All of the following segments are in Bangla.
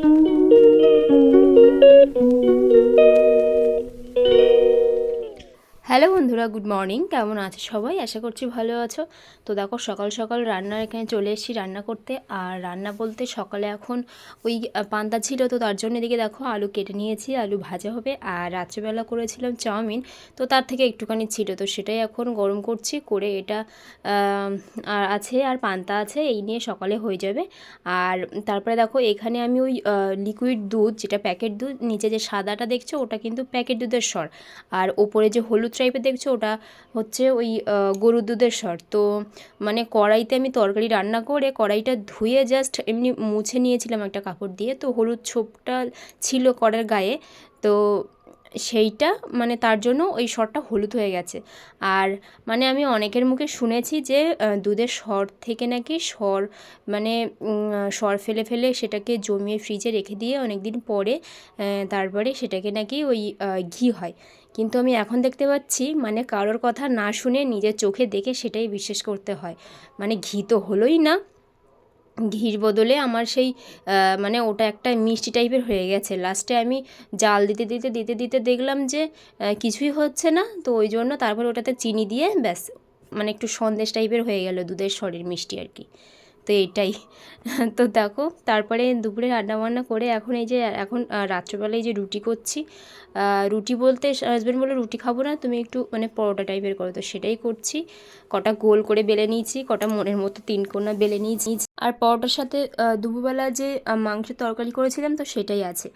Thank you. হ্যালো বন্ধুরা, গুড মর্নিং। কেমন আছে সবাই? আশা করছি ভালো আছো। তো দেখো, সকাল সকাল রান্নার এখানে চলে এসেছি রান্না করতে। আর রান্না বলতে সকালে এখন ওই পান্তা ছিল, তো তার জন্য এদিকে দেখো আলু কেটে নিয়েছি, আলু ভাজা হবে। আর রাত্রেবেলা করেছিলাম চাউমিন, তো তার থেকে একটুখানি ছিল, তো সেটাই এখন গরম করছি, করে এটা আর আছে আর পান্তা আছে, এই নিয়ে সকালে হয়ে যাবে। আর তারপরে দেখো, এখানে আমি ওই লিকুইড দুধ, যেটা প্যাকেট দুধ, নিচে যে সাদাটা দেখছ, ওটা কিন্তু প্যাকেট দুধের সর। আর ওপরে যে হলুদ টাইপের দেখছ? ওটা হচ্ছে ওই গরুর দুধের সর তো মানে কড়াইতে আমি তরকারি রান্না করে কড়াইটা ধুয়ে জাস্ট এমনি মুছে নিয়েছিলাম একটা কাপড় দিয়ে। তো হলুদ ছোপটা ছিল কড়ার গায়ে। তো সেইটা মানে তার জন্য ওই সরটা হলুদ হয়ে গেছে। আর মানে আমি অনেকের মুখে শুনেছি যে দুধের সর থেকে নাকি সর মানে সর ফেলে ফেলে সেটাকে জমিয়ে ফ্রিজে রেখে দিয়ে অনেক দিন পরে তারপরে সেটাকে নাকি ওই ঘি হয়। কিন্তু আমি এখন দেখতে পাচ্ছি মানে কারোর কথা না শুনে নিজের চোখে দেখে সেটাই বিশ্বাস করতে হয়। মানে ঘি তো হলোই না। ঘির বদলে আমার সেই মানে ওটা একটা মিষ্টি টাইপের হয়ে গেছে। লাস্টে আমি জাল দিতে দিতে দিতে দিতে দেখলাম যে কিছুই হচ্ছে না। তো ওই জন্য তারপর ওটাতে চিনি দিয়ে ব্যাস মানে একটু সন্দেশ টাইপের হয়ে গেল দুধের শরীর মিষ্টি আর কি। তো এটাই। তো দেখো, তারপরে দুপুরে রান্না বান্না করে এখন এই যে, এখন রাত্রেবেলায় যে রুটি করছি রুটি বলতে হাজব্যান্ড বলে রুটি খাব না, তুমি একটু মানে পরোটা টাইপের করো, তো সেটাই করছি। কটা গোল করে বেলে নিয়েছি, কটা মনের মতো তিন কোনা বেলে নিয়েছি। আর পরোটার সাথে দুপুরবেলা যে মাংসের তরকারি করেছিলাম, তো সেটাই আছে।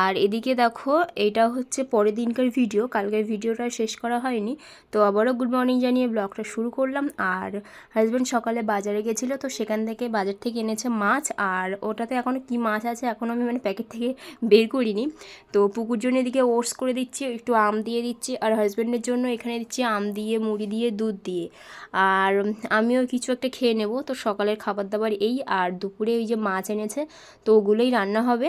আর এদিকে দেখো, এটা হচ্ছে পরের দিনকার ভিডিও, কালকের ভিডিওটা শেষ করা হয়নি। তো আবারও গুড মর্নিং জানিয়ে ব্লগটা শুরু করলাম। আর হাজব্যান্ড সকালে বাজারে গেছিল, তো সেখান থেকে বাজার থেকে এনেছে মাছ। আর ওটাতে এখনও কী মাছ আছে এখনও আমি মানে প্যাকেট থেকে বের করিনি। তো পুকুর জন্য এদিকে ওটস করে দিচ্ছি, একটু আম দিয়ে দিচ্ছি। আর হাজব্যান্ডের জন্য এখানে দিচ্ছি আম দিয়ে, মুড়ি দিয়ে, দুধ দিয়ে। আর আমিও কিছু একটা খেয়ে নেব। তো সকালের খাবার দাবার এই আর দুপুরে ওই যে মাছ এনেছে, তো ওগুলোই রান্না হবে।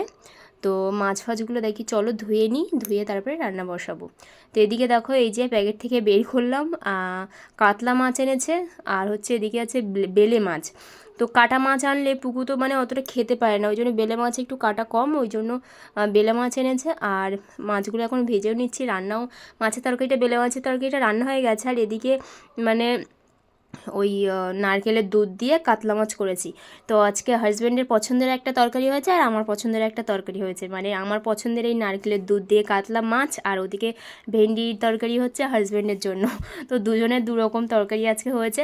তো মাছ ফাছগুলো দেখি, চলো ধুয়ে নিই, ধুয়ে তারপরে রান্না বসাবো। তো এদিকে দেখো, এই যে প্যাকেট থেকে বের করলাম কাতলা মাছ এনেছে, আর হচ্ছে এদিকে আছে বেলে মাছ। তো কাটা মাছ আনলে পুকু তো মানে অতটা খেতে পারে না, ওই জন্য বেলে মাছ একটু কাটা কম, ওই জন্য বেলে মাছ এনেছে। আর মাছগুলো এখন ভেজেও নিচ্ছি, রান্নাও, মাছের তরকারিটা, বেলে মাছের তরকারিটা রান্না হয়ে গেছে। আর এদিকে মানে ওই নারকেলের দুধ দিয়ে কাতলা মাছ করেছি। তো আজকে হাজব্যান্ডের পছন্দের একটা তরকারি হয়েছে আর আমার পছন্দের একটা তরকারি হয়েছে। মানে আমার পছন্দের এই নারকেলের দুধ দিয়ে কাতলা মাছ আর ওদিকে ভেন্ডির তরকারি হচ্ছে হাজব্যান্ডের জন্য। তো দুজনের দু রকম তরকারি আজকে হয়েছে।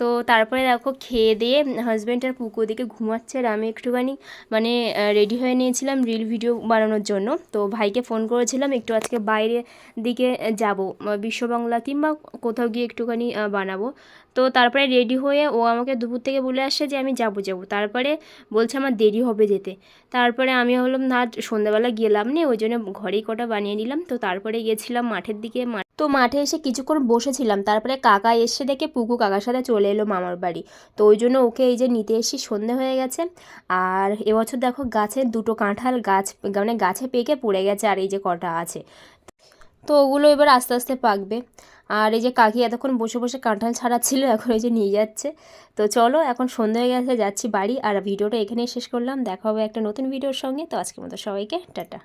তো তারপরে দেখো খেয়ে দিয়ে হাজব্যান্ড আর পুকু ওদিকে ঘুমাচ্ছে আর আমি একটুখানি মানে রেডি হয়ে নিয়েছিলাম রিল ভিডিও বানানোর জন্য। তো ভাইকে ফোন করেছিলাম একটু আজকে বাইরে দিকে যাব বিশ্ববাংলা কিংবা কোথাও গিয়ে একটুখানি বানাবো। তো তারপরে রেডি হয়ে ও আমাকে দুপুর থেকে বলে আসছে যে আমি যাব যাব। তারপরে বলছে আমার দেরি হবে যেতে। তারপরে আমি হলাম না, সন্ধ্যাবেলা গেলাম নে। ওই জন্য ঘরেই কটা বানিয়ে নিলাম। তো তারপরে গেছিলাম মাঠের দিকে তো মাঠে এসে কিছুক্ষণ বসেছিলাম। তারপরে কাকা এসে দেখে পুকু কাকার সাথে চলে এলো মামার বাড়ি। তো ওই জন্য ওকে এই যে নিতে এসে সন্ধে হয়ে গেছে। আর এবছর দেখো গাছে দুটো কাঁঠাল গাছ মানে গাছে পেকে পড়ে গেছে আর এই যে কটা আছে। তো ওগুলো এবার আস্তে আস্তে পাকবে। আর এই যে কাকি এতক্ষণ বসে বসে কাঁঠাল ছাড়াচ্ছিল, এখন এই যে নিয়ে যাচ্ছে। তো চলো, এখন সন্ধ্যা হয়ে গেছে, যাচ্ছি বাড়ি। আর ভিডিওটা এখানেই শেষ করলাম। দেখা হবে একটা নতুন ভিডিওর সঙ্গে। তো আজকের মতো সবাইকে, টাটা।